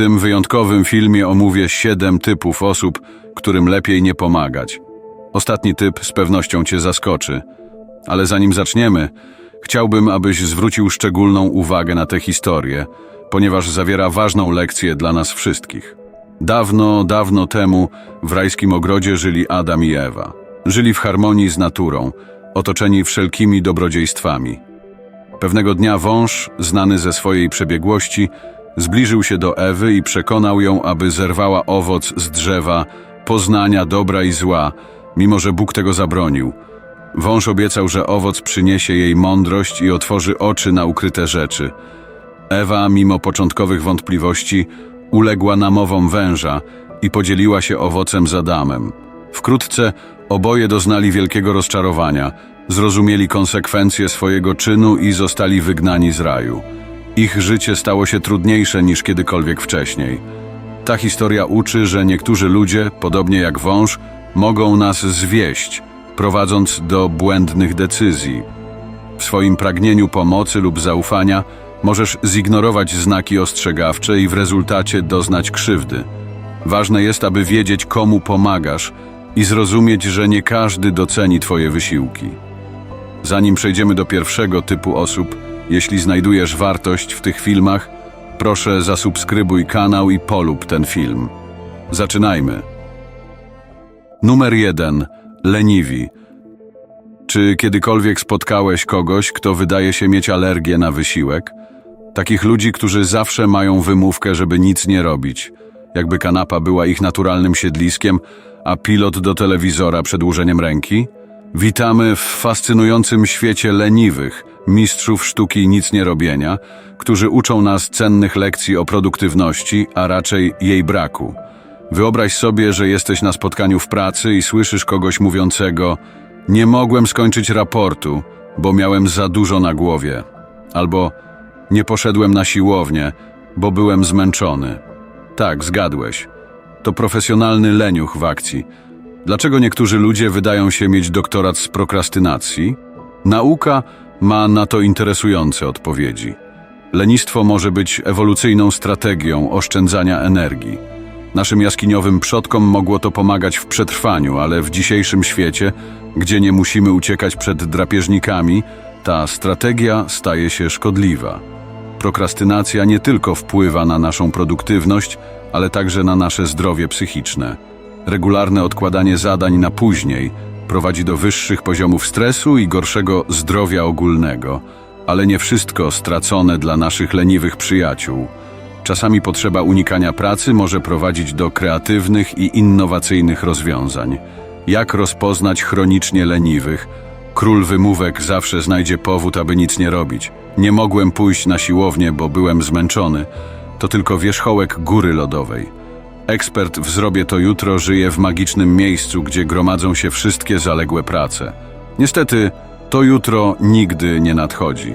tym wyjątkowym filmie omówię siedem typów osób, którym lepiej nie pomagać. Ostatni typ z pewnością Cię zaskoczy. Ale zanim zaczniemy, chciałbym, abyś zwrócił szczególną uwagę na tę historię, ponieważ zawiera ważną lekcję dla nas wszystkich. Dawno, dawno temu w rajskim ogrodzie żyli Adam i Ewa. Żyli w harmonii z naturą, otoczeni wszelkimi dobrodziejstwami. Pewnego dnia wąż, znany ze swojej przebiegłości, zbliżył się do Ewy i przekonał ją, aby zerwała owoc z drzewa poznania dobra i zła, mimo że Bóg tego zabronił. Wąż obiecał, że owoc przyniesie jej mądrość i otworzy oczy na ukryte rzeczy. Ewa, mimo początkowych wątpliwości, uległa namowom węża i podzieliła się owocem z Adamem. Wkrótce oboje doznali wielkiego rozczarowania, zrozumieli konsekwencje swojego czynu i zostali wygnani z raju. Ich życie stało się trudniejsze niż kiedykolwiek wcześniej. Ta historia uczy, że niektórzy ludzie, podobnie jak wąż, mogą nas zwieść, prowadząc do błędnych decyzji. W swoim pragnieniu pomocy lub zaufania możesz zignorować znaki ostrzegawcze i w rezultacie doznać krzywdy. Ważne jest, aby wiedzieć, komu pomagasz i zrozumieć, że nie każdy doceni Twoje wysiłki. Zanim przejdziemy do pierwszego typu osób, jeśli znajdujesz wartość w tych filmach, proszę zasubskrybuj kanał i polub ten film. Zaczynajmy. Numer jeden. Leniwi. Czy kiedykolwiek spotkałeś kogoś, kto wydaje się mieć alergię na wysiłek? Takich ludzi, którzy zawsze mają wymówkę, żeby nic nie robić. Jakby kanapa była ich naturalnym siedliskiem, a pilot do telewizora przedłużeniem ręki? Witamy w fascynującym świecie leniwych, mistrzów sztuki nic nie robienia, którzy uczą nas cennych lekcji o produktywności, a raczej jej braku. Wyobraź sobie, że jesteś na spotkaniu w pracy i słyszysz kogoś mówiącego: Nie mogłem skończyć raportu, bo miałem za dużo na głowie. Albo nie poszedłem na siłownię, bo byłem zmęczony. Tak, zgadłeś. To profesjonalny leniuch w akcji. Dlaczego niektórzy ludzie wydają się mieć doktorat z prokrastynacji? Nauka ma na to interesujące odpowiedzi. Lenistwo może być ewolucyjną strategią oszczędzania energii. Naszym jaskiniowym przodkom mogło to pomagać w przetrwaniu, ale w dzisiejszym świecie, gdzie nie musimy uciekać przed drapieżnikami, ta strategia staje się szkodliwa. Prokrastynacja nie tylko wpływa na naszą produktywność, ale także na nasze zdrowie psychiczne. Regularne odkładanie zadań na później prowadzi do wyższych poziomów stresu i gorszego zdrowia ogólnego, ale nie wszystko stracone dla naszych leniwych przyjaciół. Czasami potrzeba unikania pracy może prowadzić do kreatywnych i innowacyjnych rozwiązań. Jak rozpoznać chronicznie leniwych? Król wymówek zawsze znajdzie powód, aby nic nie robić. Nie mogłem pójść na siłownię, bo byłem zmęczony. To tylko wierzchołek góry lodowej. Ekspert w zrobię to jutro żyje w magicznym miejscu, gdzie gromadzą się wszystkie zaległe prace. Niestety, to jutro nigdy nie nadchodzi.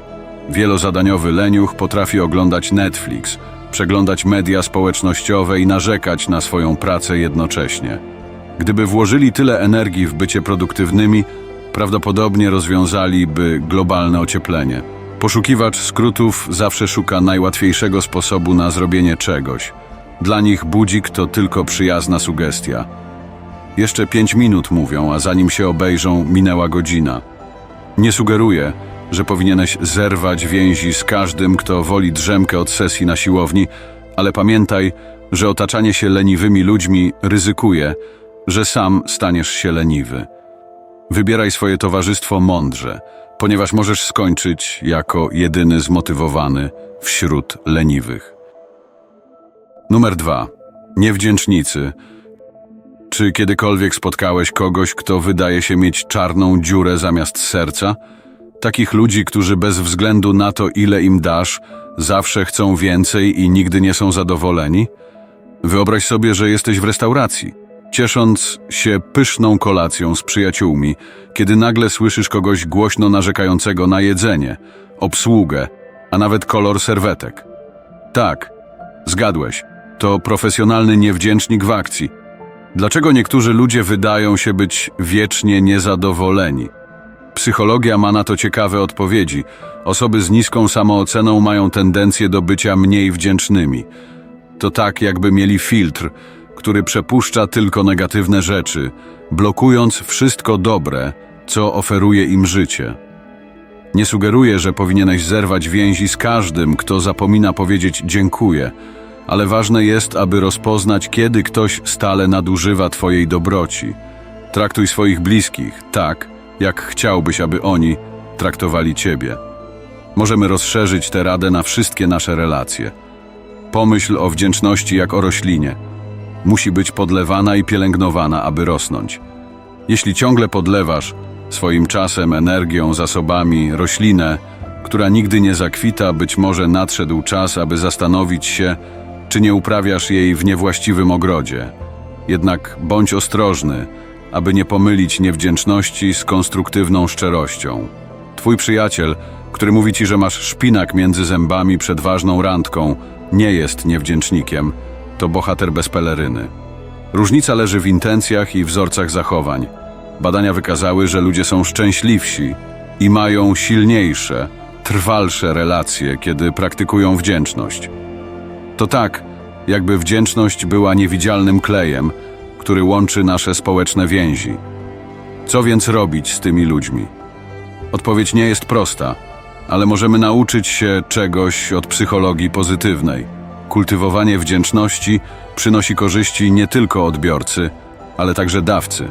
Wielozadaniowy leniuch potrafi oglądać Netflix, przeglądać media społecznościowe i narzekać na swoją pracę jednocześnie. Gdyby włożyli tyle energii w bycie produktywnymi, prawdopodobnie rozwiązaliby globalne ocieplenie. Poszukiwacz skrótów zawsze szuka najłatwiejszego sposobu na zrobienie czegoś. Dla nich budzik to tylko przyjazna sugestia. Jeszcze pięć minut mówią, a zanim się obejrzą, minęła godzina. Nie sugeruję, że powinieneś zerwać więzi z każdym, kto woli drzemkę od sesji na siłowni, ale pamiętaj, że otaczanie się leniwymi ludźmi ryzykuje, że sam staniesz się leniwy. Wybieraj swoje towarzystwo mądrze, ponieważ możesz skończyć jako jedyny zmotywowany wśród leniwych. Numer dwa. Niewdzięcznicy. Czy kiedykolwiek spotkałeś kogoś, kto wydaje się mieć czarną dziurę zamiast serca? Takich ludzi, którzy bez względu na to, ile im dasz, zawsze chcą więcej i nigdy nie są zadowoleni? Wyobraź sobie, że jesteś w restauracji, ciesząc się pyszną kolacją z przyjaciółmi, kiedy nagle słyszysz kogoś głośno narzekającego na jedzenie, obsługę, a nawet kolor serwetek. Tak, zgadłeś, to profesjonalny niewdzięcznik w akcji. Dlaczego niektórzy ludzie wydają się być wiecznie niezadowoleni? Psychologia ma na to ciekawe odpowiedzi. Osoby z niską samooceną mają tendencję do bycia mniej wdzięcznymi. To tak, jakby mieli filtr, który przepuszcza tylko negatywne rzeczy, blokując wszystko dobre, co oferuje im życie. Nie sugeruję, że powinieneś zerwać więzi z każdym, kto zapomina powiedzieć dziękuję, ale ważne jest, aby rozpoznać, kiedy ktoś stale nadużywa Twojej dobroci. Traktuj swoich bliskich tak, jak chciałbyś, aby oni traktowali Ciebie. Możemy rozszerzyć tę radę na wszystkie nasze relacje. Pomyśl o wdzięczności jak o roślinie. Musi być podlewana i pielęgnowana, aby rosnąć. Jeśli ciągle podlewasz swoim czasem, energią, zasobami roślinę, która nigdy nie zakwita, być może nadszedł czas, aby zastanowić się, czy nie uprawiasz jej w niewłaściwym ogrodzie. Jednak bądź ostrożny, aby nie pomylić niewdzięczności z konstruktywną szczerością. Twój przyjaciel, który mówi ci, że masz szpinak między zębami przed ważną randką, nie jest niewdzięcznikiem, to bohater bez peleryny. Różnica leży w intencjach i wzorcach zachowań. Badania wykazały, że ludzie są szczęśliwsi i mają silniejsze, trwalsze relacje, kiedy praktykują wdzięczność. To tak, jakby wdzięczność była niewidzialnym klejem, który łączy nasze społeczne więzi. Co więc robić z tymi ludźmi? Odpowiedź nie jest prosta, ale możemy nauczyć się czegoś od psychologii pozytywnej. Kultywowanie wdzięczności przynosi korzyści nie tylko odbiorcy, ale także dawcy.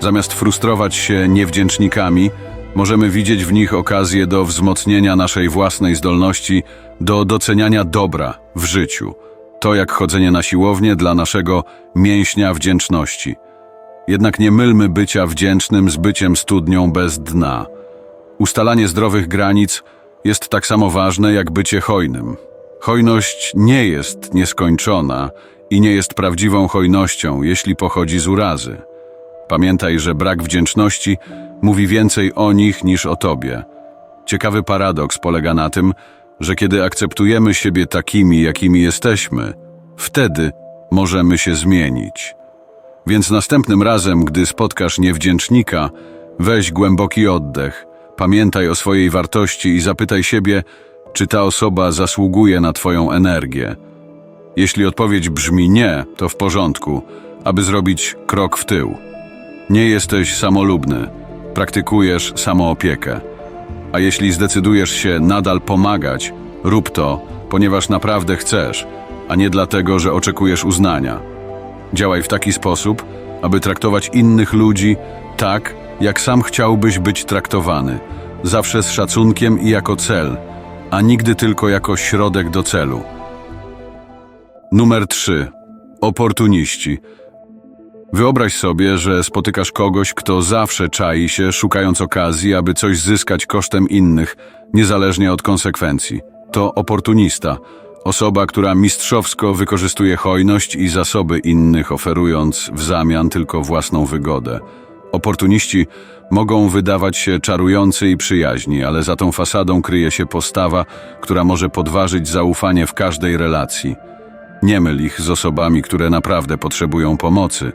Zamiast frustrować się niewdzięcznikami, możemy widzieć w nich okazję do wzmocnienia naszej własnej zdolności do doceniania dobra w życiu. To jak chodzenie na siłownię dla naszego mięśnia wdzięczności. Jednak nie mylmy bycia wdzięcznym z byciem studnią bez dna. Ustalanie zdrowych granic jest tak samo ważne jak bycie hojnym. Hojność nie jest nieskończona i nie jest prawdziwą hojnością, jeśli pochodzi z urazy. Pamiętaj, że brak wdzięczności mówi więcej o nich niż o tobie. Ciekawy paradoks polega na tym, że kiedy akceptujemy siebie takimi, jakimi jesteśmy, wtedy możemy się zmienić. Więc następnym razem, gdy spotkasz niewdzięcznika, weź głęboki oddech, pamiętaj o swojej wartości i zapytaj siebie, czy ta osoba zasługuje na Twoją energię. Jeśli odpowiedź brzmi nie, to w porządku, aby zrobić krok w tył. Nie jesteś samolubny, praktykujesz samoopiekę. A jeśli zdecydujesz się nadal pomagać, rób to, ponieważ naprawdę chcesz, a nie dlatego, że oczekujesz uznania. Działaj w taki sposób, aby traktować innych ludzi tak, jak sam chciałbyś być traktowany, zawsze z szacunkiem i jako cel, a nigdy tylko jako środek do celu. Numer 3. Oportuniści. Wyobraź sobie, że spotykasz kogoś, kto zawsze czai się, szukając okazji, aby coś zyskać kosztem innych, niezależnie od konsekwencji. To oportunista, osoba, która mistrzowsko wykorzystuje hojność i zasoby innych, oferując w zamian tylko własną wygodę. Oportuniści mogą wydawać się czarujący i przyjaźni, ale za tą fasadą kryje się postawa, która może podważyć zaufanie w każdej relacji. Nie myl ich z osobami, które naprawdę potrzebują pomocy.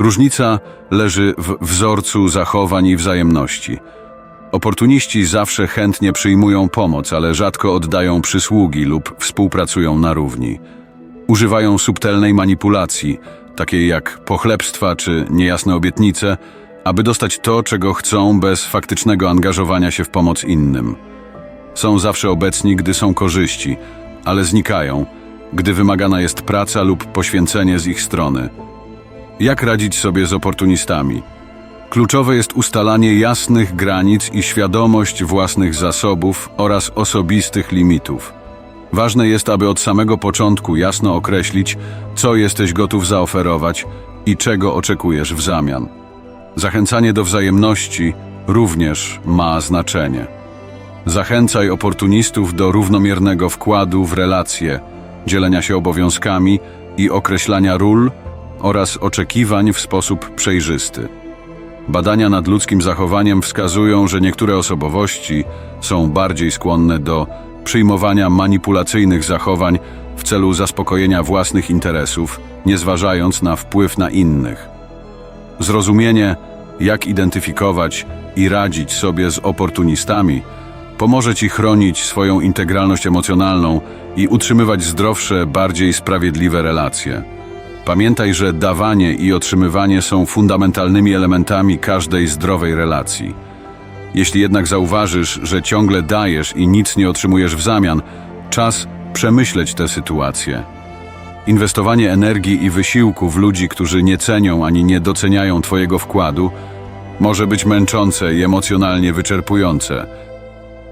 Różnica leży w wzorcu zachowań i wzajemności. Oportuniści zawsze chętnie przyjmują pomoc, ale rzadko oddają przysługi lub współpracują na równi. Używają subtelnej manipulacji, takiej jak pochlebstwa czy niejasne obietnice, aby dostać to, czego chcą bez faktycznego angażowania się w pomoc innym. Są zawsze obecni, gdy są korzyści, ale znikają, gdy wymagana jest praca lub poświęcenie z ich strony. Jak radzić sobie z oportunistami? Kluczowe jest ustalanie jasnych granic i świadomość własnych zasobów oraz osobistych limitów. Ważne jest, aby od samego początku jasno określić, co jesteś gotów zaoferować i czego oczekujesz w zamian. Zachęcanie do wzajemności również ma znaczenie. Zachęcaj oportunistów do równomiernego wkładu w relacje, dzielenia się obowiązkami i określania ról oraz oczekiwań w sposób przejrzysty. Badania nad ludzkim zachowaniem wskazują, że niektóre osobowości są bardziej skłonne do przyjmowania manipulacyjnych zachowań w celu zaspokojenia własnych interesów, nie zważając na wpływ na innych. Zrozumienie, jak identyfikować i radzić sobie z oportunistami, Pomoże ci chronić swoją integralność emocjonalną i utrzymywać zdrowsze, bardziej sprawiedliwe relacje. Pamiętaj, że dawanie i otrzymywanie są fundamentalnymi elementami każdej zdrowej relacji. Jeśli jednak zauważysz, że ciągle dajesz i nic nie otrzymujesz w zamian, czas przemyśleć tę sytuację. Inwestowanie energii i wysiłku w ludzi, którzy nie cenią ani nie doceniają Twojego wkładu, może być męczące i emocjonalnie wyczerpujące.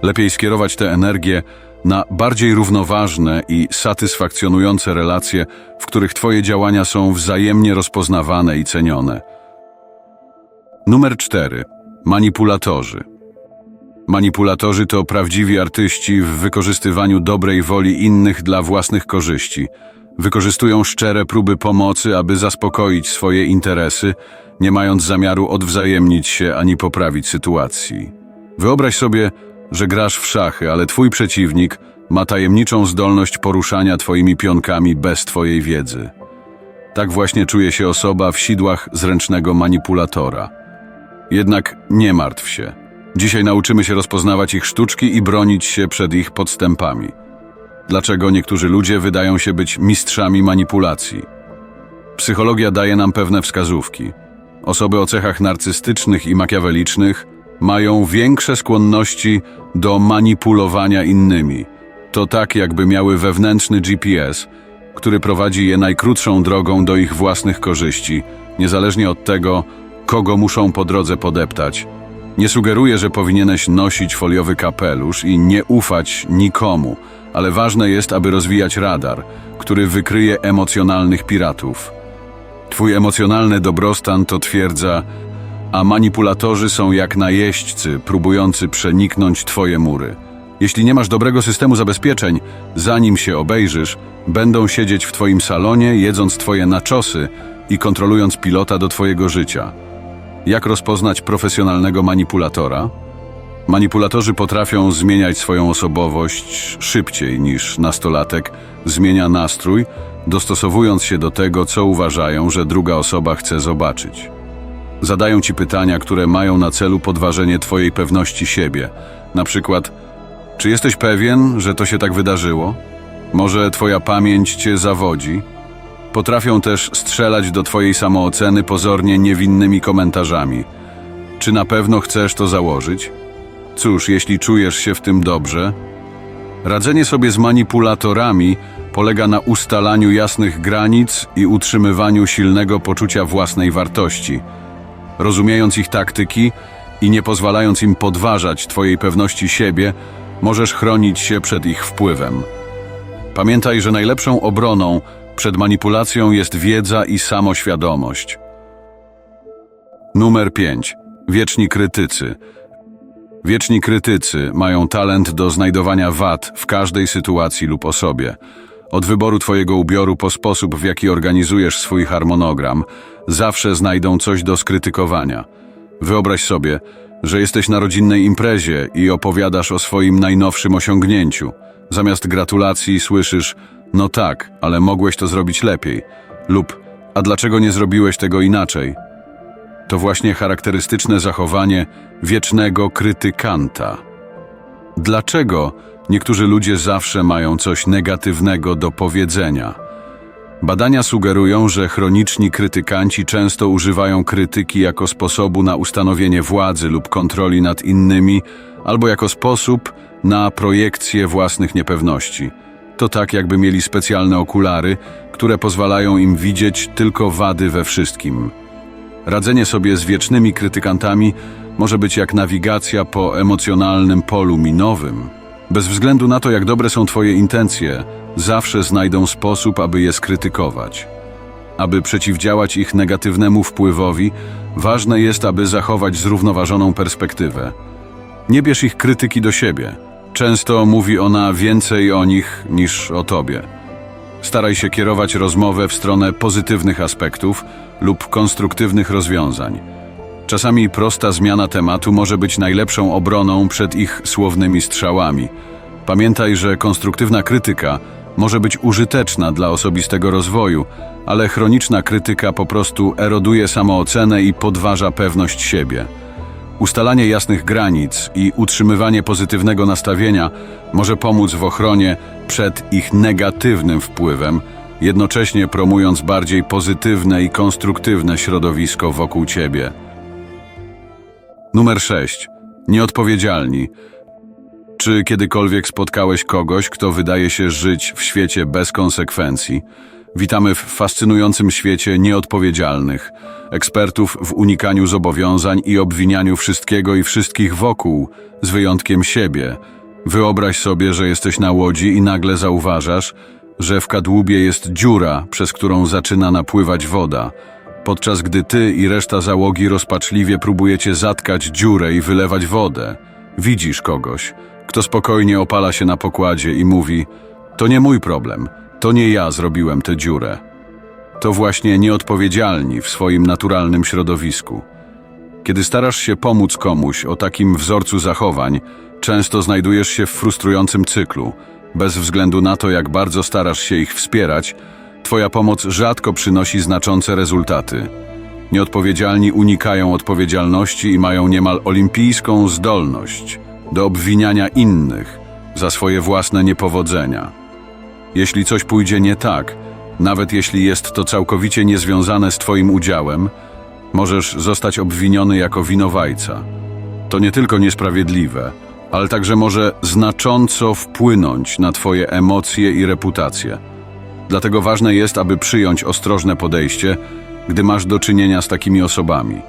Lepiej skierować tę energię na bardziej równoważne i satysfakcjonujące relacje, w których Twoje działania są wzajemnie rozpoznawane i cenione. Numer 4. Manipulatorzy. Manipulatorzy to prawdziwi artyści w wykorzystywaniu dobrej woli innych dla własnych korzyści. Wykorzystują szczere próby pomocy, aby zaspokoić swoje interesy, nie mając zamiaru odwzajemnić się ani poprawić sytuacji. Wyobraź sobie, że grasz w szachy, ale twój przeciwnik ma tajemniczą zdolność poruszania twoimi pionkami bez twojej wiedzy. Tak właśnie czuje się osoba w sidłach zręcznego manipulatora. Jednak nie martw się. Dzisiaj nauczymy się rozpoznawać ich sztuczki i bronić się przed ich podstępami. Dlaczego niektórzy ludzie wydają się być mistrzami manipulacji? Psychologia daje nam pewne wskazówki. Osoby o cechach narcystycznych i makiawelicznych mają większe skłonności do manipulowania innymi. To tak, jakby miały wewnętrzny GPS, który prowadzi je najkrótszą drogą do ich własnych korzyści, niezależnie od tego, kogo muszą po drodze podeptać. Nie sugeruję, że powinieneś nosić foliowy kapelusz i nie ufać nikomu, ale ważne jest, aby rozwijać radar, który wykryje emocjonalnych piratów. Twój emocjonalny dobrostan to twierdza, a manipulatorzy są jak najeźdźcy próbujący przeniknąć Twoje mury. Jeśli nie masz dobrego systemu zabezpieczeń, zanim się obejrzysz, będą siedzieć w Twoim salonie, jedząc Twoje naczosy i kontrolując pilota do Twojego życia. Jak rozpoznać profesjonalnego manipulatora? Manipulatorzy potrafią zmieniać swoją osobowość szybciej niż nastolatek zmienia nastrój, dostosowując się do tego, co uważają, że druga osoba chce zobaczyć. Zadają ci pytania, które mają na celu podważenie twojej pewności siebie. Na przykład, czy jesteś pewien, że to się tak wydarzyło? Może twoja pamięć cię zawodzi? Potrafią też strzelać do twojej samooceny pozornie niewinnymi komentarzami. Czy na pewno chcesz to założyć? Cóż, jeśli czujesz się w tym dobrze, radzenie sobie z manipulatorami polega na ustalaniu jasnych granic i utrzymywaniu silnego poczucia własnej wartości. Rozumiejąc ich taktyki i nie pozwalając im podważać Twojej pewności siebie, możesz chronić się przed ich wpływem. Pamiętaj, że najlepszą obroną przed manipulacją jest wiedza i samoświadomość. Numer 5. Wieczni krytycy. Wieczni krytycy mają talent do znajdowania wad w każdej sytuacji lub osobie. Od wyboru Twojego ubioru po sposób, w jaki organizujesz swój harmonogram, zawsze znajdą coś do skrytykowania. Wyobraź sobie, że jesteś na rodzinnej imprezie i opowiadasz o swoim najnowszym osiągnięciu. Zamiast gratulacji słyszysz: No tak, ale mogłeś to zrobić lepiej. Lub: A dlaczego nie zrobiłeś tego inaczej? To właśnie charakterystyczne zachowanie wiecznego krytykanta. Dlaczego niektórzy ludzie zawsze mają coś negatywnego do powiedzenia? Badania sugerują, że chroniczni krytykanci często używają krytyki jako sposobu na ustanowienie władzy lub kontroli nad innymi, albo jako sposób na projekcję własnych niepewności. To tak, jakby mieli specjalne okulary, które pozwalają im widzieć tylko wady we wszystkim. Radzenie sobie z wiecznymi krytykantami może być jak nawigacja po emocjonalnym polu minowym. Bez względu na to, jak dobre są Twoje intencje, zawsze znajdą sposób, aby je skrytykować. Aby przeciwdziałać ich negatywnemu wpływowi, ważne jest, aby zachować zrównoważoną perspektywę. Nie bierz ich krytyki do siebie. Często mówi ona więcej o nich niż o tobie. Staraj się kierować rozmowę w stronę pozytywnych aspektów lub konstruktywnych rozwiązań. Czasami prosta zmiana tematu może być najlepszą obroną przed ich słownymi strzałami. Pamiętaj, że konstruktywna krytyka może być użyteczna dla osobistego rozwoju, ale chroniczna krytyka po prostu eroduje samoocenę i podważa pewność siebie. Ustalanie jasnych granic i utrzymywanie pozytywnego nastawienia może pomóc w ochronie przed ich negatywnym wpływem, jednocześnie promując bardziej pozytywne i konstruktywne środowisko wokół ciebie. Numer 6. Nieodpowiedzialni. Czy kiedykolwiek spotkałeś kogoś, kto wydaje się żyć w świecie bez konsekwencji? Witamy w fascynującym świecie nieodpowiedzialnych, ekspertów w unikaniu zobowiązań i obwinianiu wszystkiego i wszystkich wokół, z wyjątkiem siebie. Wyobraź sobie, że jesteś na łodzi i nagle zauważasz, że w kadłubie jest dziura, przez którą zaczyna napływać woda, podczas gdy ty i reszta załogi rozpaczliwie próbujecie zatkać dziurę i wylewać wodę. Widzisz kogoś, kto spokojnie opala się na pokładzie i mówi: To nie mój problem, to nie ja zrobiłem tę dziurę. To właśnie nieodpowiedzialni w swoim naturalnym środowisku. Kiedy starasz się pomóc komuś o takim wzorcu zachowań, często znajdujesz się w frustrującym cyklu. Bez względu na to, jak bardzo starasz się ich wspierać, Twoja pomoc rzadko przynosi znaczące rezultaty. Nieodpowiedzialni unikają odpowiedzialności i mają niemal olimpijską zdolność do obwiniania innych za swoje własne niepowodzenia. Jeśli coś pójdzie nie tak, nawet jeśli jest to całkowicie niezwiązane z Twoim udziałem, możesz zostać obwiniony jako winowajca. To nie tylko niesprawiedliwe, ale także może znacząco wpłynąć na Twoje emocje i reputację. Dlatego ważne jest, aby przyjąć ostrożne podejście, gdy masz do czynienia z takimi osobami.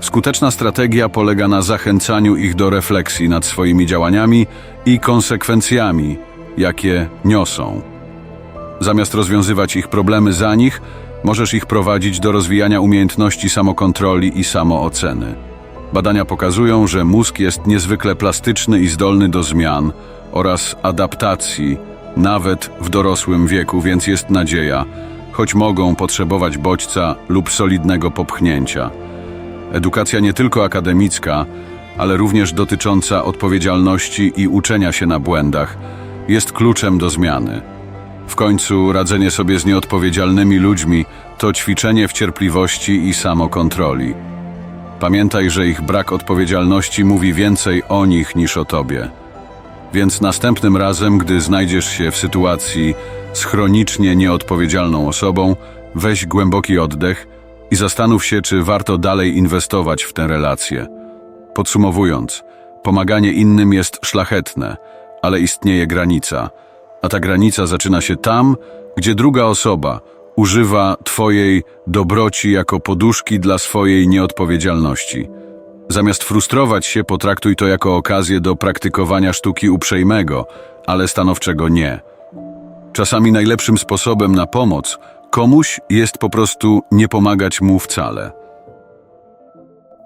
Skuteczna strategia polega na zachęcaniu ich do refleksji nad swoimi działaniami i konsekwencjami, jakie niosą. Zamiast rozwiązywać ich problemy za nich, możesz ich prowadzić do rozwijania umiejętności samokontroli i samooceny. Badania pokazują, że mózg jest niezwykle plastyczny i zdolny do zmian oraz adaptacji, nawet w dorosłym wieku, więc jest nadzieja, choć mogą potrzebować bodźca lub solidnego popchnięcia. Edukacja nie tylko akademicka, ale również dotycząca odpowiedzialności i uczenia się na błędach jest kluczem do zmiany. W końcu radzenie sobie z nieodpowiedzialnymi ludźmi to ćwiczenie w cierpliwości i samokontroli. Pamiętaj, że ich brak odpowiedzialności mówi więcej o nich niż o tobie. Więc następnym razem, gdy znajdziesz się w sytuacji z chronicznie nieodpowiedzialną osobą, weź głęboki oddech i zastanów się, czy warto dalej inwestować w tę relację. Podsumowując, pomaganie innym jest szlachetne, ale istnieje granica, a ta granica zaczyna się tam, gdzie druga osoba używa Twojej dobroci jako poduszki dla swojej nieodpowiedzialności. Zamiast frustrować się, potraktuj to jako okazję do praktykowania sztuki uprzejmego, ale stanowczego nie. Czasami najlepszym sposobem na pomoc komuś jest po prostu nie pomagać mu wcale.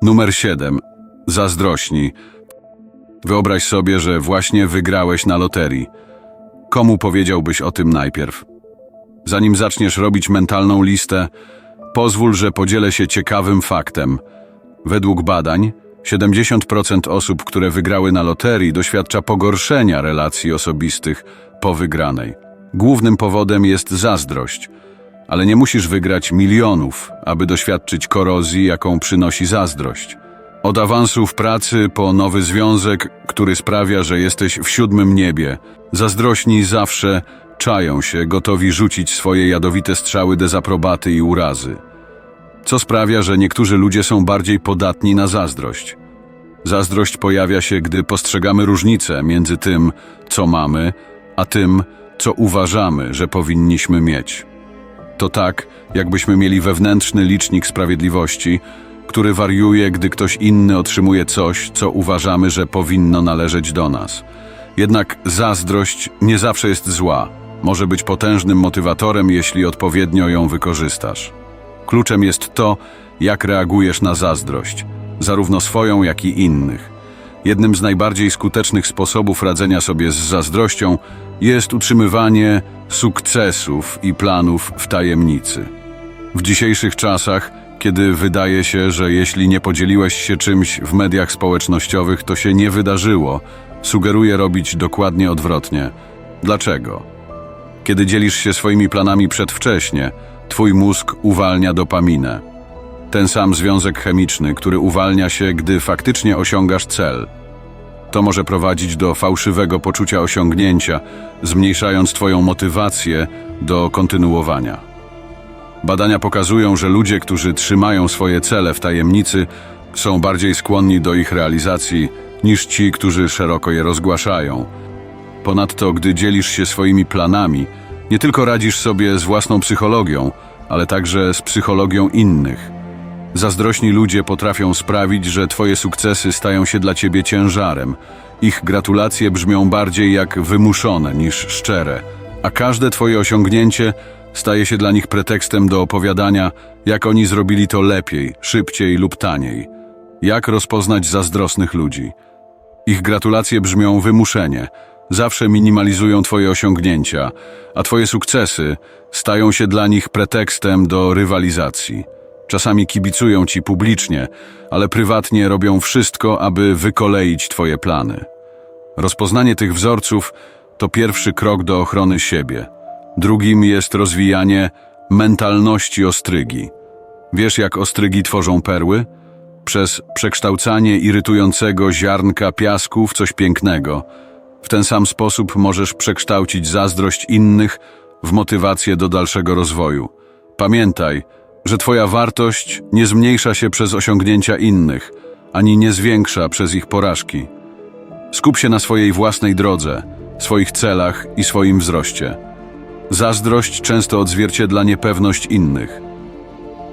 Numer 7. Zazdrośni. Wyobraź sobie, że właśnie wygrałeś na loterii. Komu powiedziałbyś o tym najpierw? Zanim zaczniesz robić mentalną listę, pozwól, że podzielę się ciekawym faktem. Według badań, 70% osób, które wygrały na loterii, doświadcza pogorszenia relacji osobistych po wygranej. Głównym powodem jest zazdrość, ale nie musisz wygrać milionów, aby doświadczyć korozji, jaką przynosi zazdrość. Od awansu w pracy po nowy związek, który sprawia, że jesteś w siódmym niebie, zazdrośni zawsze czają się, gotowi rzucić swoje jadowite strzały dezaprobaty i urazy. Co sprawia, że niektórzy ludzie są bardziej podatni na zazdrość. Zazdrość pojawia się, gdy postrzegamy różnicę między tym, co mamy, a tym, co uważamy, że powinniśmy mieć. To tak, jakbyśmy mieli wewnętrzny licznik sprawiedliwości, który wariuje, gdy ktoś inny otrzymuje coś, co uważamy, że powinno należeć do nas. Jednak zazdrość nie zawsze jest zła. Może być potężnym motywatorem, jeśli odpowiednio ją wykorzystasz. Kluczem jest to, jak reagujesz na zazdrość, zarówno swoją, jak i innych. Jednym z najbardziej skutecznych sposobów radzenia sobie z zazdrością jest utrzymywanie sukcesów i planów w tajemnicy. W dzisiejszych czasach, kiedy wydaje się, że jeśli nie podzieliłeś się czymś w mediach społecznościowych, to się nie wydarzyło, sugeruję robić dokładnie odwrotnie. Dlaczego? Kiedy dzielisz się swoimi planami przedwcześnie, twój mózg uwalnia dopaminę. Ten sam związek chemiczny, który uwalnia się, gdy faktycznie osiągasz cel. To może prowadzić do fałszywego poczucia osiągnięcia, zmniejszając Twoją motywację do kontynuowania. Badania pokazują, że ludzie, którzy trzymają swoje cele w tajemnicy, są bardziej skłonni do ich realizacji niż ci, którzy szeroko je rozgłaszają. Ponadto, gdy dzielisz się swoimi planami, nie tylko radzisz sobie z własną psychologią, ale także z psychologią innych. Zazdrośni ludzie potrafią sprawić, że Twoje sukcesy stają się dla Ciebie ciężarem. Ich gratulacje brzmią bardziej jak wymuszone niż szczere, a każde Twoje osiągnięcie staje się dla nich pretekstem do opowiadania, jak oni zrobili to lepiej, szybciej lub taniej. Jak rozpoznać zazdrosnych ludzi? Ich gratulacje brzmią wymuszenie, zawsze minimalizują Twoje osiągnięcia, a Twoje sukcesy stają się dla nich pretekstem do rywalizacji. Czasami kibicują Ci publicznie, ale prywatnie robią wszystko, aby wykoleić Twoje plany. Rozpoznanie tych wzorców to pierwszy krok do ochrony siebie. Drugim jest rozwijanie mentalności ostrygi. Wiesz, jak ostrygi tworzą perły? Przez przekształcanie irytującego ziarnka piasku w coś pięknego. W ten sam sposób możesz przekształcić zazdrość innych w motywację do dalszego rozwoju. Pamiętaj, że Twoja wartość nie zmniejsza się przez osiągnięcia innych, ani nie zwiększa przez ich porażki. Skup się na swojej własnej drodze, swoich celach i swoim wzroście. Zazdrość często odzwierciedla niepewność innych.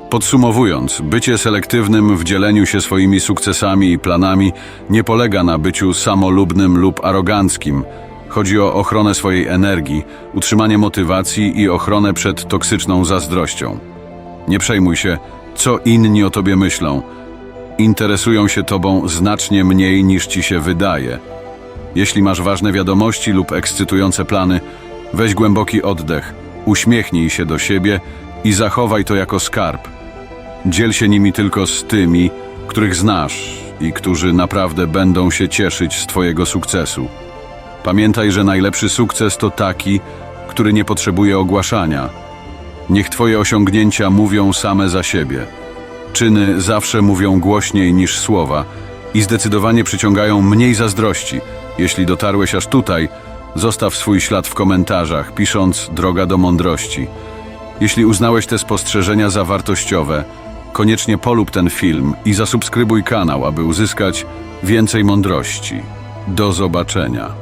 Podsumowując, bycie selektywnym w dzieleniu się swoimi sukcesami i planami nie polega na byciu samolubnym lub aroganckim. Chodzi o ochronę swojej energii, utrzymanie motywacji i ochronę przed toksyczną zazdrością. Nie przejmuj się, co inni o tobie myślą. Interesują się tobą znacznie mniej niż ci się wydaje. Jeśli masz ważne wiadomości lub ekscytujące plany, weź głęboki oddech, uśmiechnij się do siebie i zachowaj to jako skarb. Dziel się nimi tylko z tymi, których znasz i którzy naprawdę będą się cieszyć z Twojego sukcesu. Pamiętaj, że najlepszy sukces to taki, który nie potrzebuje ogłaszania. Niech Twoje osiągnięcia mówią same za siebie. Czyny zawsze mówią głośniej niż słowa i zdecydowanie przyciągają mniej zazdrości. Jeśli dotarłeś aż tutaj, zostaw swój ślad w komentarzach, pisząc Droga do mądrości. Jeśli uznałeś te spostrzeżenia za wartościowe, koniecznie polub ten film i zasubskrybuj kanał, aby uzyskać więcej mądrości. Do zobaczenia.